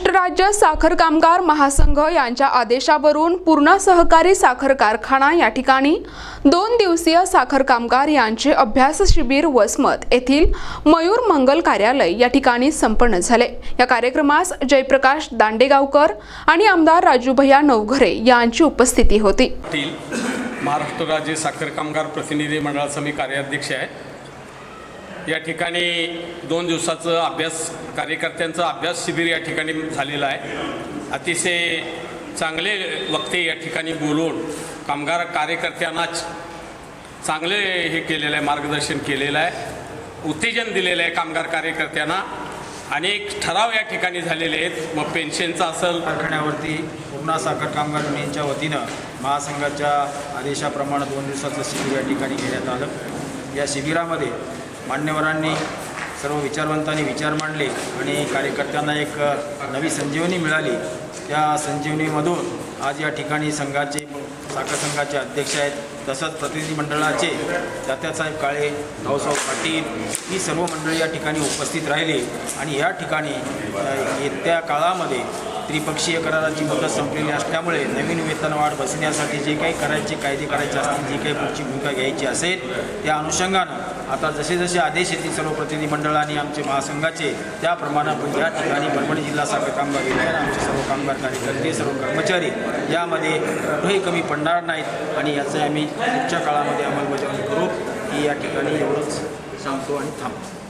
राज्य साखर कामगार महासंघ यांच्या आदेशावरून पूर्ण सहकारी साखर कारखाना या ठिकाणी दोन दिवसीय साखर कामगार यांचे अभ्यास शिबिर वसमत येथील मयूर मंगल कार्यालय या ठिकाणी संपन्न झाले. या कार्यक्रमास जयप्रकाश दांडेगावकर आणि आमदार राजूभैया नवघरे यांची उपस्थिती होती. महाराष्ट्र राज्य साखर कामगार प्रतिनिधी मंडळाचा मी कार्याध्यक्ष आहे. या ठिकाणी दोन दिवसाचं अभ्यास कार्यकर्त्यांचं अभ्यास शिबिर या ठिकाणी झालेलं आहे. अतिशय चांगले वक्ते या ठिकाणी बोलून कामगार कार्यकर्त्यांनाच चांगले हे केलेलं आहे मार्गदर्शन केलेलं आहे. उत्तेजन दिलेलं आहे कामगार कार्यकर्त्यांना. अनेक ठराव या ठिकाणी झालेले आहेत. मग पेन्शनचा असेल कारखान्यावरती पूर्णा साखर कामगार युनियनच्या वतीनं महासंघाच्या आदेशाप्रमाणे दोन दिवसाचं शिबिर या ठिकाणी घेण्यात आलं. या शिबिरामध्ये मान्यवरांनी सर्व विचारवंतांनी विचार मांडले आणि कार्यकर्त्यांना एक नवी संजीवनी मिळाली. त्या संजीवनीमधून आज या ठिकाणी संघाचे साखर संघाचे अध्यक्ष आहेत. तसंच प्रतिनिधी मंडळाचे तात्यासाहेब काळे भाऊसाहेब पाटील ही सर्व मंडळी या ठिकाणी उपस्थित राहिली. आणि या ठिकाणी येत्या काळामध्ये त्रिपक्षीय कराराची मुदत संपलेली असल्यामुळे नवीन वेतनवाढ बसण्यासाठी जे काही करायचे कायदे करायचे असतील जी काही पुढची भूमिका घ्यायची असेल त्या अनुषंगानं आता जसे जसे आदेश येतील सर्व प्रतिनिधी मंडळ आणि आमचे महासंघाचे त्याप्रमाणे आपण या ठिकाणी परभणी जिल्हा साखर कामगार विभाग आमचे सर्व कामगार कार्यकर्ते सर्व कर्मचारी यामध्ये कुठेही कमी पडणार नाहीत आणि याचं आम्ही पुढच्या काळामध्ये अंमलबजावणी करू. की या ठिकाणी एवढंच सांगतो आणि थांबतो.